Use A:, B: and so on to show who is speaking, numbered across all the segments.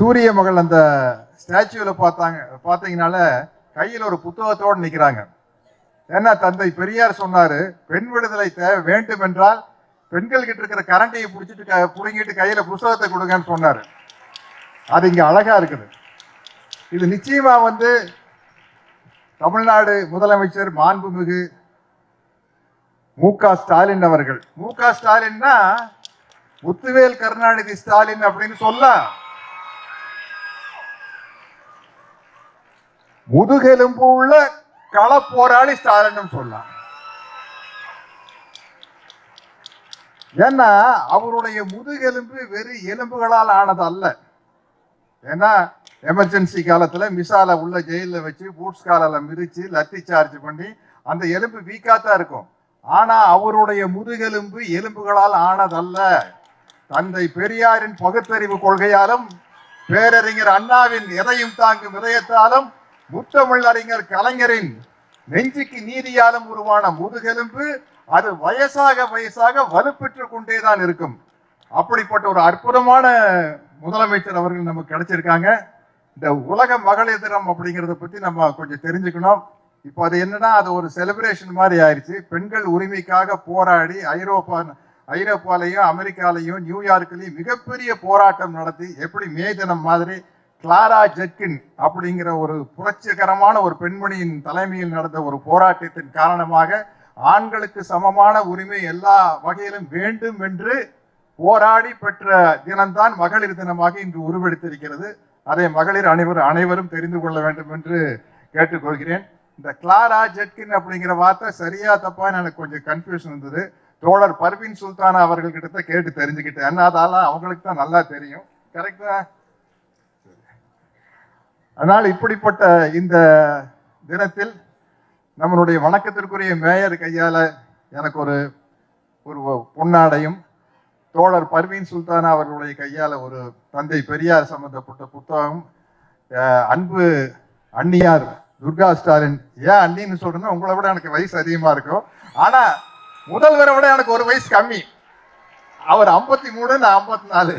A: சூரிய மகள் அந்த ஸ்டாச்சுவில் பார்த்தாங்க பார்த்தீங்கனால கையில் ஒரு புத்தகத்தோடு நிற்கிறாங்க ஏன்னா தந்தை பெரியார் சொன்னார் பெண் விடுதலை தேவை வேண்டும் என்றால் பெண்கள் கிட்ட இருக்கிற கரண்டையை பிடிச்சிட்டு க- புடுங்கிட்டு கையில் புஸ்தகத்தை கொடுங்கன்னு சொன்னார். அது இங்கே அழகாக இருக்குது. இது நிச்சயமாக வந்து தமிழ்நாடு முதலமைச்சர் மாண்புமிகு மு க ஸ்டாலின் அவர்கள். மு க ஸ்டாலின்னா முத்துவேல் கருணாநிதி ஸ்டாலின் அப்படின்னு சொல்லலாம். முதுகெலும்பு உள்ள களப்போராளி ஸ்டாலின் சொல்லலாம். ஏன்னா அவருடைய முதுகெலும்பு வெறும் எலும்புகளால் ஆனது அல்ல. ஏன்னா எமர்ஜென்சி காலத்துல மிசால உள்ள ஜெயில வச்சு பூட்ஸ் காலில் மிதிச்சு லத்தி சார்ஜ் பண்ணி அந்த எலும்பு வீக்கா தான் இருக்கும். ஆனா அவருடைய முதுகெலும்பு எலும்புகளால் ஆனதல்ல தந்தை பெரியாரின் பகுத்தறிவு கொள்கையாலும் பேரறிஞர் அண்ணாவின் எதையும் தாங்கும் இதயத்தாலும் முத்தமிழறிஞர் கலைஞரின் நெஞ்சுக்கு நீதியாலும் உருவான முதுகெலும்பு அது வயசாக வயசாக வலுப்பெற்று கொண்டேதான் இருக்கும். அப்படிப்பட்ட ஒரு அற்புதமான முதலமைச்சர் அவர்கள் நமக்கு கிடைச்சிருக்காங்க. இந்த உலக மகளிர் தினம் அப்படிங்கிறத பத்தி நம்ம கொஞ்சம் தெரிஞ்சுக்கணும். இப்போ அது என்னன்னா அது ஒரு செலிப்ரேஷன் மாதிரி ஆயிடுச்சு பெண்கள் உரிமைக்காக போராடி ஐரோப்பா ஐரோப்பாலையும் அமெரிக்காலையும் நியூயார்க்லையும் மிகப்பெரிய போராட்டம் நடத்தி எப்படி மே தினம் மாதிரி கிளாரா ஜெட்கின் அப்படிங்கிற ஒரு புரட்சிகரமான ஒரு பெண்மணியின் தலைமையில் நடந்த ஒரு போராட்டத்தின் காரணமாக ஆண்களுக்கு சமமான உரிமை எல்லா வகையிலும் வேண்டும் என்று போராடி பெற்ற தினம்தான் மகளிர் தினமாக இன்று உருவெடுத்திருக்கிறது. அதை மகளிர் அனைவரும் அனைவரும் தெரிந்து கொள்ள வேண்டும் என்று கேட்டுக்கொள்கிறேன். இந்த கிளாரா ஜெட்கின் அப்படிங்கிற வார்த்தை சரியா தப்பான்னு எனக்கு கொஞ்சம் கன்ஃபியூஷன் இருந்தது தோழர் பர்வீன் சுல்தானா அவர்கள் கிட்ட கேட்டு தெரிஞ்சுக்கிட்டேன். அதனால அவங்களுக்கு தான் நல்லா தெரியும். கரெக்டா அதனால் இப்படிப்பட்ட இந்த தினத்தில் நம்மளுடைய வணக்கத்திற்குரிய மேயர் கையால் எனக்கு ஒரு ஒரு பொன்னாடையும் தோழர் பர்வீன் சுல்தானா அவர்களுடைய கையால் ஒரு தந்தை பெரியார் சம்பந்தப்பட்ட புத்தகம் அன்பு அன்னியார் துர்கா ஸ்டாலின் ஏன் அண்ணின்னு சொல்றேன்னா உங்களை விட எனக்கு வயசு அதிகமாக இருக்கும் ஆனால் முதல்வரை விட எனக்கு ஒரு வயசு கம்மி. அவர் ஐம்பத்தி மூணு நான் ஐம்பத்தி நாலு.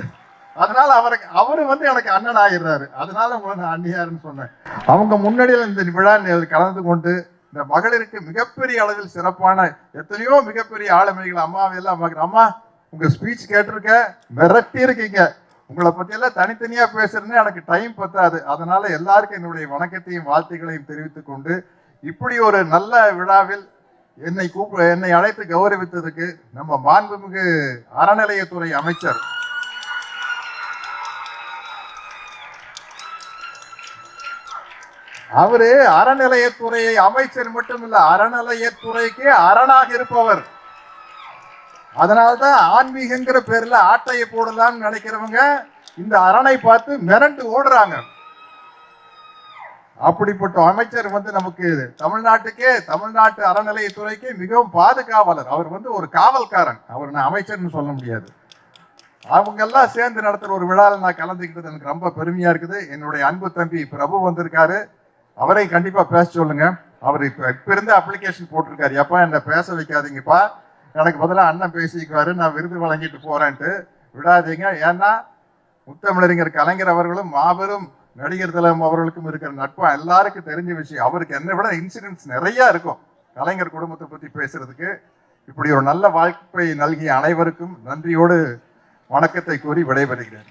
A: அதனால அவருக்கு அவரு வந்து எனக்கு அண்ணன் ஆகிடுறாரு அதனால உங்களை நான் அண்ணியாருன்னு சொன்னேன். அவங்க முன்னாடியில் இந்த விழா கலந்து கொண்டு இந்த மகளிருக்கு மிகப்பெரிய அளவில் சிறப்பான எத்தனையோ மிகப்பெரிய ஆளுமைகள் அம்மாவையெல்லாம் அம்மா அம்மா உங்க ஸ்பீச் கேட்டிருக்க மிரட்டி இருக்கீங்க உங்களை பற்றியெல்லாம் தனித்தனியாக பேசுறதுன்னு எனக்கு டைம் பத்தாது. அதனால எல்லாருக்கும் என்னுடைய வணக்கத்தையும் வாழ்த்துக்களையும் தெரிவித்துக் கொண்டு இப்படி ஒரு நல்ல விழாவில் என்னை கூப்ப என்னை அழைத்து கௌரவித்ததுக்கு நம்ம மாண்புமிகு அறநிலையத்துறை அமைச்சர் அவரு அறநிலையத்துறை அமைச்சர் மட்டும் இல்ல அறநிலையத்துறைக்கு அரணாக இருப்பவர். அதனால்தான் ஆன்மீகங்கிற பேர்ல ஆட்டையை போடலாம்னு நினைக்கிறவங்க இந்த அரணை பார்த்து மிரண்டு ஓடுறாங்க. அப்படிப்பட்ட அமைச்சர் வந்து நமக்கு தமிழ்நாட்டுக்கே தமிழ்நாட்டு அறநிலையத்துறைக்கு மிகவும் பாதுகாவலர். அவர் வந்து ஒரு காவல்காரன். அவர் நான் அமைச்சர்னு சொல்ல முடியாது. அவங்க எல்லாம் சேர்ந்து நடத்துகிற ஒரு விழாவில் நான் கலந்துக்கிட்டது எனக்கு ரொம்ப பெருமையா இருக்குது. என்னுடைய அன்பு தம்பி பிரபு வந்திருக்காரு. அவரை கண்டிப்பா பேச சொல்லுங்க. அவர் இப்ப இப்ப இருந்த அப்ளிகேஷன் போட்டிருக்காரு. எப்பா என்ன பேச வைக்காதீங்கப்பா. எனக்கு முதல்ல அண்ணன் பேசிக்குவாரு. நான் விருது வழங்கிட்டு போறேன்ட்டு விடாதீங்க. ஏன்னா முத்தமிழறிஞர் கலைஞர் அவர்களும் மாபெரும் நடிகர் திலம் அவர்களுக்கும் இருக்கிற நட்பம் எல்லாருக்கும் தெரிஞ்ச விஷயம். அவருக்கு என்னை விட இன்சிடென்ட்ஸ் நிறைய இருக்கும். கலைஞர் குடும்பத்தை பற்றி பேசுறதுக்கு. இப்படி ஒரு நல்ல வாய்ப்பை நல்கிய அனைவருக்கும் நன்றியோடு வணக்கத்தை கூறி விடைபெறுகிறேன்.